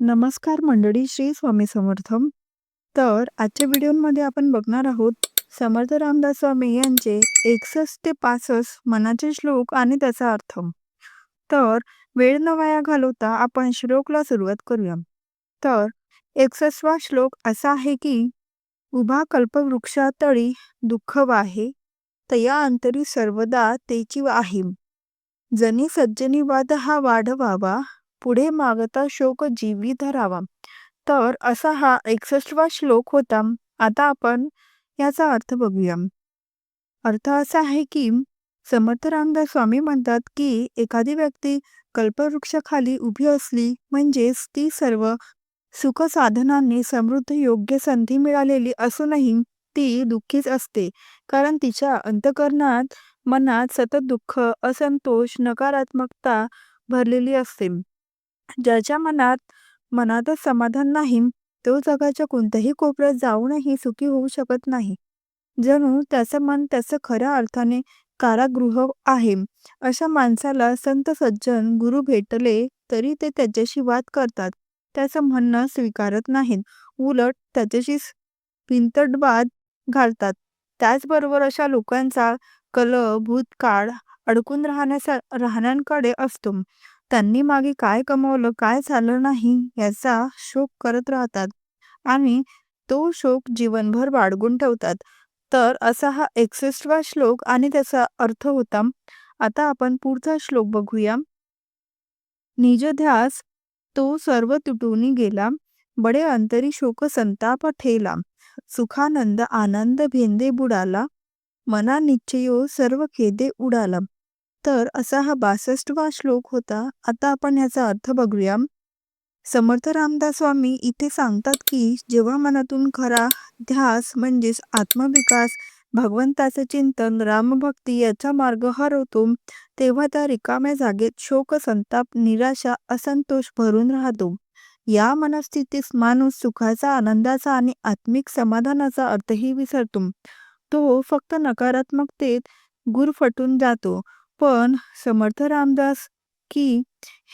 नमस्कार मंडळी श्री स्वामी समर्थम. तर आजच्या व्हिडिओमध्ये आपण बघणार आहोत समर्थ रामदास स्वामी यांचे एकसष्ट ते पासष्ट मनाचे श्लोक आणि त्याचा अर्थ. तर वेळ न वाया घालवता आपण श्लोकला सुरुवात करूया. तर एकसष्टवा श्लोक असा आहे की उभा कल्पवृक्षातळी दुःख वाहे तया अंतरी सर्वदा तेची आहे जनी सज्जनी वाद हा वाढवावा पुढे मागता शोक जीवी धरावा. तर असा हा एकसष्टवा श्लोक होता. आता आपण याचा अर्थ बघूया. अर्थ असा आहे की समर्थ रामदास स्वामी म्हणतात की एखादी व्यक्ती कल्पवृक्षाखाली उभी असली म्हणजेच ती सर्व सुख साधनांनी समृद्ध योग्य संधी मिळालेली असूनही ती दुःखीच असते. कारण तिच्या अंतकरणात मनात सतत दुःख असंतोष नकारात्मकता भरलेली असते. ज्याच्या मनात मनातच समाधान नाही तो जगाच्या कोणत्याही कोपऱ्यात जाऊनही सुखी होऊ शकत नाही. जणू त्याचं मन त्याचं खऱ्या अर्थाने कारागृह आहे. अशा माणसाला संत सज्जन गुरु भेटले तरी ते त्याच्याशी वाद करतात. त्याचं म्हणणं स्वीकारत नाहीत. उलट त्याच्याशी पिंतडवाद घालतात. त्याचबरोबर अशा लोकांचा कल भूतकाळ अडकून राहण्यासा राहण्याकडे असतो. त्यांनी मागे काय कमवलं काय झालं नाही याचा शोक करत राहतात आणि तो शोक जीवनभर बाळगून ठेवतात. तर असा हा एकसष्टवा श्लोक आणि त्याचा अर्थ होता. आता आपण पुढचा श्लोक बघूया. निजध्यास तो सर्व तुटून गेला. बडे अंतरी शोक संताप ठेला. सुखानंद आनंद भेंदे बुडाला. मना निश्चयो सर्व खेदे उडाला. तर असा हा बासष्टवा श्लोक होता. आता आपण याचा अर्थ बघूया. समर्थ रामदास स्वामी इथे सांगतात की जेव्हा मनातून खरा ध्यास म्हणजेच आत्मविकास भगवंताचं चिंतन रामभक्ती याचा मार्ग हरवतो तेव्हा त्या रिकाम्या जागेत शोक संताप निराशा असंतोष भरून राहतो. या मनस्थितीस माणूस सुखाचा आनंदाचा आणि आत्मिक समाधानाचा अर्थही विसरतो. तो फक्त नकारात्मकतेत गुरफटून जातो. पण समर्थ रामदास की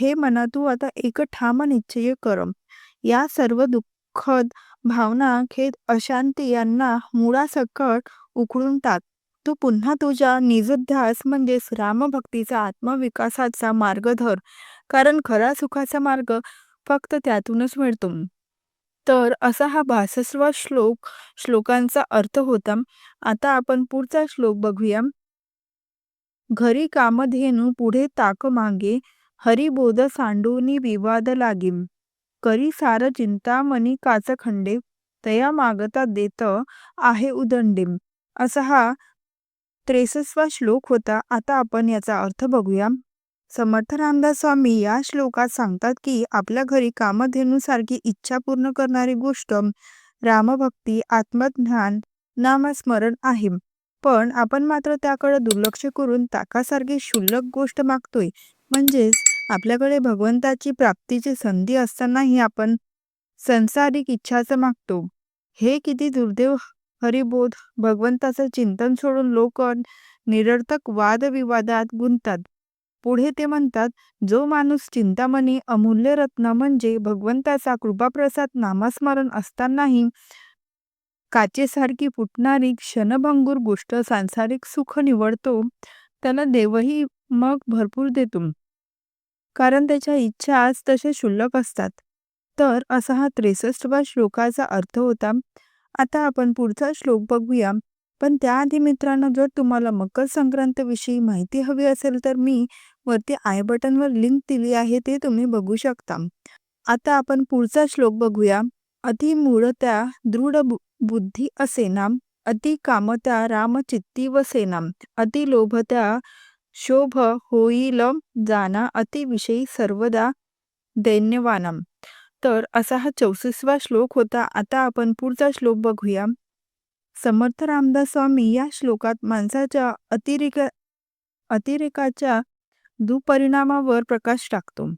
हे मना तू आता एक ठाम निश्चय करम या सर्व दुःखद भावना खेद अशांती यांना मुळासकट उकळून टाक. तू पुन्हा तुझ्या निजध्यास म्हणजेच रामभक्तीचा आत्मविकासाचा मार्ग धर. कारण खरा सुखाचा मार्ग फक्त त्यातूनच मिळतो. तर असा हा बासष्टवा श्लोक श्लोकांचा अर्थ होता. आता आपण पुढचा श्लोक बघूया. घरी कामधेनू पुढे ताक मागे हरिबोध सांडूनी विवाद लागिम. करी सार चिंतामणी काचखंडे तया मागता देत आहे उदंडीम. असा हा त्रेसष्टवा श्लोक होता. आता आपण याचा अर्थ बघूया. समर्थ रामदास स्वामी या श्लोकात सांगतात की आपल्या घरी कामधेनूसारखी इच्छा पूर्ण करणारी गोष्ट रामभक्ती आत्मज्ञान नामस्मरण आहे. पण आपण मात्र त्याकडे दुर्लक्ष करून ताकासारखी क्षुल्लक गोष्ट मागतोय. म्हणजेच आपल्याकडे भगवंताची प्राप्तीची संधी असतानाही आपण संसारिक इच्छाचं मागतो. हे किती दुर्दैव हरिबोध. भगवंताचं चिंतन सोडून लोक निरर्थक वादविवादात गुंतात पुढे ते म्हणतात जो माणूस चिंतामणी अमूल्य रत्न म्हणजे भगवंताचा कृपाप्रसाद नामस्मरण असतानाही काचेसारखी फुटणारी क्षणभंगूर गोष्ट सांसारिक सुख निवडतो त्याला देवही मग भरपूर देतो. कारण त्याच्या इच्छा आज तसे क्षुल्लक असतात. तर असा हा त्रेसष्टवा श्लोकाचा अर्थ होता. आता आपण पुढचा श्लोक बघूया. पण त्याआधी मित्रांनो जर तुम्हाला मकर संक्रांतीविषयी माहिती हवी असेल तर मी वरती आय बटनवर लिंक दिली आहे ते तुम्ही बघू शकता. आता आपण पुढचा श्लोक बघूया. अति मूळत्या दृढ बुद्धी असेना अति कामत्या रामचित्ती वसेनाम अति लोभत्या शोभ होईल जाना अतिविषयी सर्वदा दैन्यवानम तर असा हा चौसष्टवा श्लोक होता. आता आपण पुढचा श्लोक बघूया. समर्थ रामदास स्वामी या श्लोकात माणसाच्या अतिरेक अतिरेकाच्या दुपरिणामावर प्रकाश टाकतो.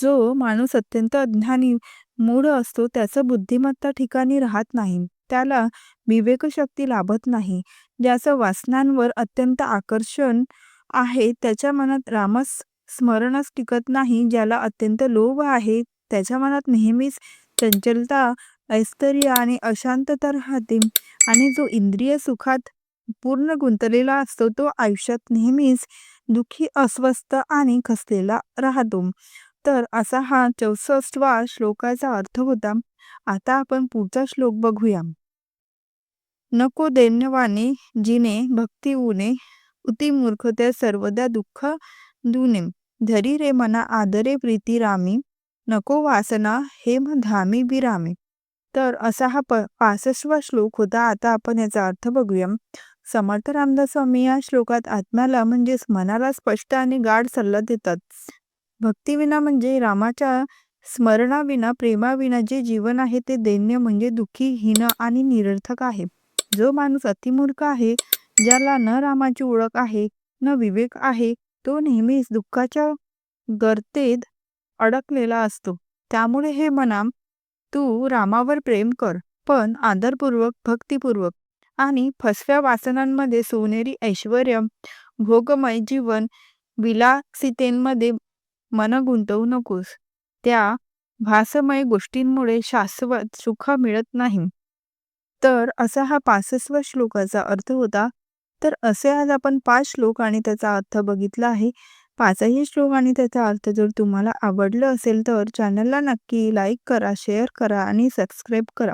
जो माणूस अत्यंत अज्ञानी मूढ असतो त्याचं बुद्धिमत्ता ठिकाणी राहत नाही. त्याला विवेकशक्ती लाभत नाही. ज्याचं वासनांवर अत्यंत आकर्षण आहे त्याच्या मनात रामस स्मरणच टिकत नाही ज्याला अत्यंत लोभ आहे. त्याच्या मनात नेहमीच चंचलता ऐश्वर्य आणि अशांतता राहते आणि जो इंद्रिय सुखात पूर्ण गुंतलेला असतो तो आयुष्यात नेहमीच दुःखी अस्वस्थ आणि खसलेला राहतो. तर असा हा चौसष्टवा श्लोकाचा अर्थ होता. आता आपण पुढचा श्लोक बघूया. नको दैन्यवाने जिने भक्ती उने उती मूर्खते सर्वदा दुःख दुने धरी रे मना आदरे प्रीती रामी नको वासना हेम धामी बिरामी. तर असा हा पासष्टवा श्लोक होता. आता आपण याचा अर्थ बघूया. समर्थ रामदास स्वामी या श्लोकात आत्म्याला म्हणजेच मनाला स्पष्ट आणि गाढ सल्ला देतात. भक्तीविना म्हणजे रामाच्या स्मरणाविना प्रेमाविना जे जीवन आहे ते दैन्य म्हणजे दुःखी हीन आणि निरर्थक आहे. जो माणूस अतिमूर्ख आहे ज्याला न रामाची ओळख आहे न विवेक आहे तो नेहमीच दुःखाच्या गर्तेत अडकलेला असतो. त्यामुळे हे मनाम तू रामावर प्रेम कर पण आदरपूर्वक भक्तिपूर्वक आणि फसव्या वासनांमध्ये सोनेरी ऐश्वर भोगमय जीवन विलासितेंमध्ये मन गुंतवू नकोस. त्या भासमय गोष्टींमुळे शाश्वत सुख मिळत नाही. तर असा हा पासष्टवा श्लोकाचा अर्थ होता. तर असे आज आपण पाच श्लोक आणि त्याचा अर्थ बघितला आहे. पाचही श्लोक आणि त्याचा अर्थ जर तुम्हाला आवडलं असेल तर चॅनलला नक्की लाईक करा शेअर करा आणि सबस्क्राईब करा.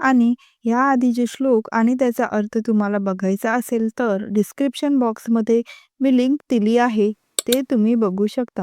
आणि या आधी जे श्लोक आणि त्याचा अर्थ तुम्हाला बघायचा असेल तर डिस्क्रिप्शन बॉक्समध्ये मी लिंक दिली आहे. ते तुम्ही बघू शकता.